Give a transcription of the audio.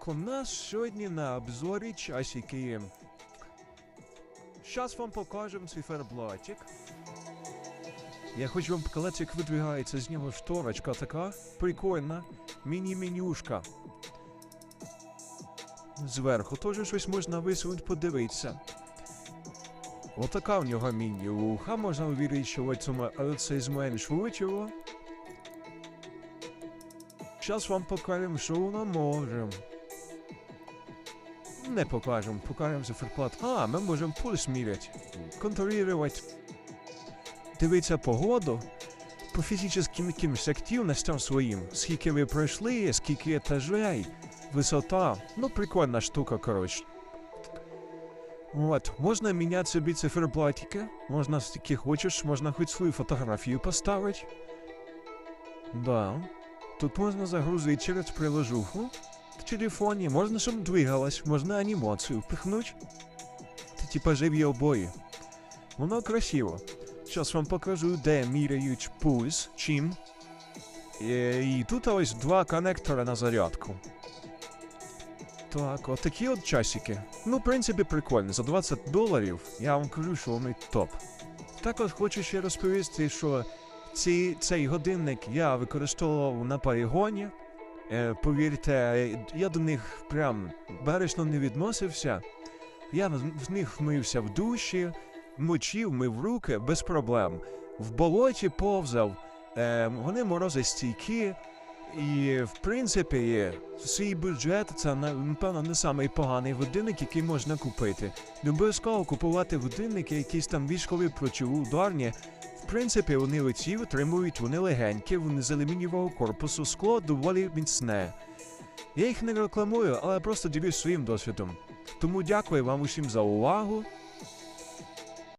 Так, у нас сьогодні на обзорі часики. Зараз вам покажемо циферблатик. Я хочу вам показати, як видвигається з нього шторочка така прикольна, міні-менюшка. Зверху теж щось можна висунути, подивитися. Отака в нього міні-уха, можна увеличувати, але це зменшувати його. Зараз вам покажемо, що воно може. Не покажемо, покажемо циферблат. А, ми можемо пульс міряти, контролювати, дивитися погоду по фізичним якимось активностям своїм. Скільки ви пройшли, скільки етажей, висота. Ну, прикольна штука, коротше. От, можна міняти собі циферблатики, можна скільки хочеш, можна хоч свою фотографію поставити. Да. Тут можна загрузити через приложуху в телефоні, можна, щоб двигалась, можна анімацію впихнуть. Це типа живі обої. Воно красиво. Зараз вам покажу, де міряють пульс, чим. І тут ось два коннектора на зарядку. Так, отакі от часики. Ну, в принципі, прикольно. За 20 доларів я вам кажу, що вони топ. Також хочу ще розповісти, що ці, цей годинник я використовував на полігоні. Е, повірте, я до них прям бережно не відносився. Я в них мився в душі, мочив, мив руки без проблем. В болоті повзав, вони вони морозостійкі. І, в принципі, свій бюджет це напевно не самий поганий годинник, який можна купити. Не обов'язково купувати годинники, якісь там військові протиударні. В принципі, вони оці витримують, вони легенькі, вони з алюмінієвого корпусу, скло доволі міцне. Я їх не рекламую, але просто ділюсь своїм досвідом. Тому дякую вам усім за увагу.